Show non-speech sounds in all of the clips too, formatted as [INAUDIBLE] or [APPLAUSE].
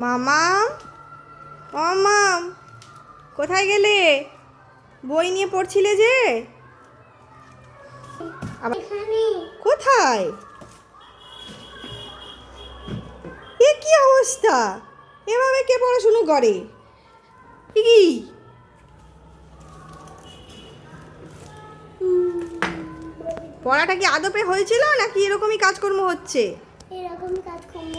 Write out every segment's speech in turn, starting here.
মামাম ও মাম কোথায় গেলে? বই নিয়ে পড়ছিলে যে? কোথায়? এ কি অবস্থা? এভাবে কে পড়াশুনো করে? কি? পড়াটা কি আদপে হয়েছিল নাকি এরকমই কাজকর্ম হচ্ছে? এরকম কাজকর্ম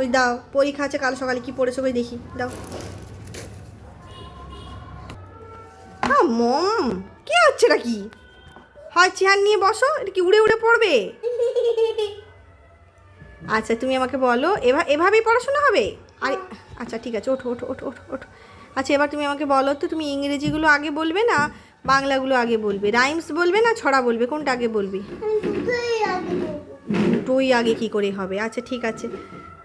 ওই দাও, পরীক্ষা আছে, কাল সকালে কি পড়েছো ওই দেখি, দাও। হ্যাঁ মম, কি হচ্ছে এটা কি হয় চেয়ার নিয়ে বসো, এটা কি উড়ে উড়ে পড়বে? আচ্ছা তুমি আমাকে বলো, এভা, এভাবেই পড়াশোনা হবে? আরে আচ্ছা ঠিক আছে, ওঠো ওঠো ওঠো ওঠো ওঠো। আচ্ছা এবার তুমি আমাকে বলো তো, তুমি ইংরেজিগুলো আগে বলবে না, বাংলাগুলো আগে বলবে? রাইমস বলবে না, ছড়া বলবে? কোনটা আগে বলব। দুটোই আগে কি করে হবে? আচ্ছা ঠিক আছে।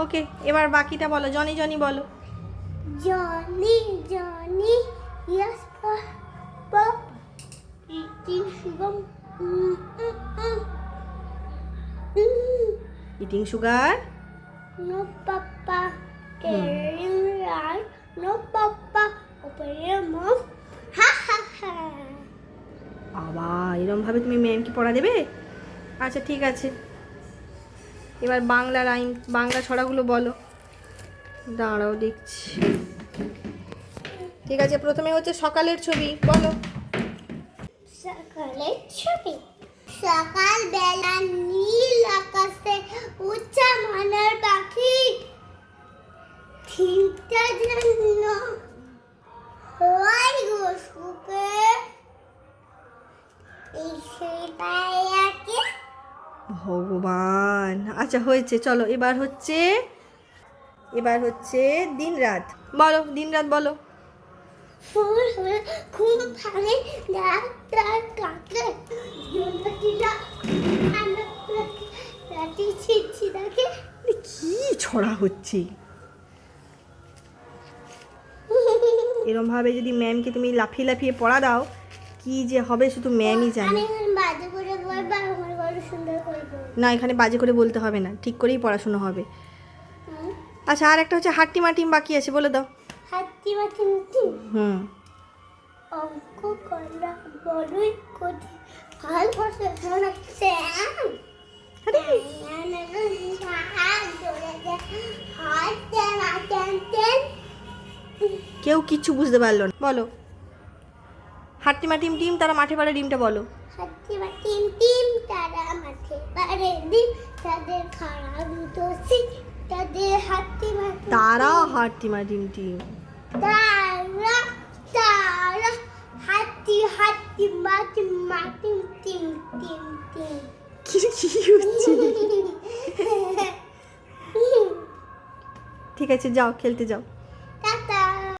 ওকে এবার বাকিটা বলো জনি জনি বলো। Johnny Johnny yes eating sugar no papa telling lies no papa উপরে মম আবা এরকম ভাবে তুমি ম্যামকে পড়া দেবে আচ্ছা ঠিক আছে। এবার বাংলা রাইম, বাংলা ছড়াগুলো বলো। দাঁড়াও, দেখছি। ঠিক আছে, প্রথমে হচ্ছে সকালের ছবি, বলো। সকালের ছবি। সকাল বেলা নীল আকাশে উচ্চা মনের পাখি। ঠিকটা জন্য হয় গো সুখে। এই সেটাই আছে ভগবান। আচ্ছা হয়েছে চলো এবার হচ্ছে এবার হচ্ছে দিন রাত বলো। দিন রাত বলো খুব ভালো কি ছড়া হচ্ছে? [LAUGHS] এরমভাবে যদি ম্যামকে তুমি লাফিয়ে লাফিয়ে পড়া দাও কি যে হবে শুধু ম্যামই জানে। না এখানে বাজে করে বলতে হবে না ঠিক করেই পড়াশুনো হবে আচ্ছা আর একটা হচ্ছে হাট্টিমা টিম বাকি আছে বলে দাও হাতি মাটি মুটি হুম অঙ্ক করা বড়ই কঠিন কাল বসে শোনাচ্ছে কেউ কিচ্ছু বুঝতে পারল না বলো হাট্টিমা টিম টিম তারা মাঠে পাড়ে ডিমটা বলো। হাতি টিম টিম তারা মাঠে পারে দিন তাদের খাড়া দুটো সিট তাদের হাতি মাটি তারা হাট্টিমা টিম টিম। তারা তারা হাতি হাতি মাটি মাটি টিম টিম টিম। কি কি হচ্ছে? [LAUGHS] ঠিক আছে যাও খেলতে যাও।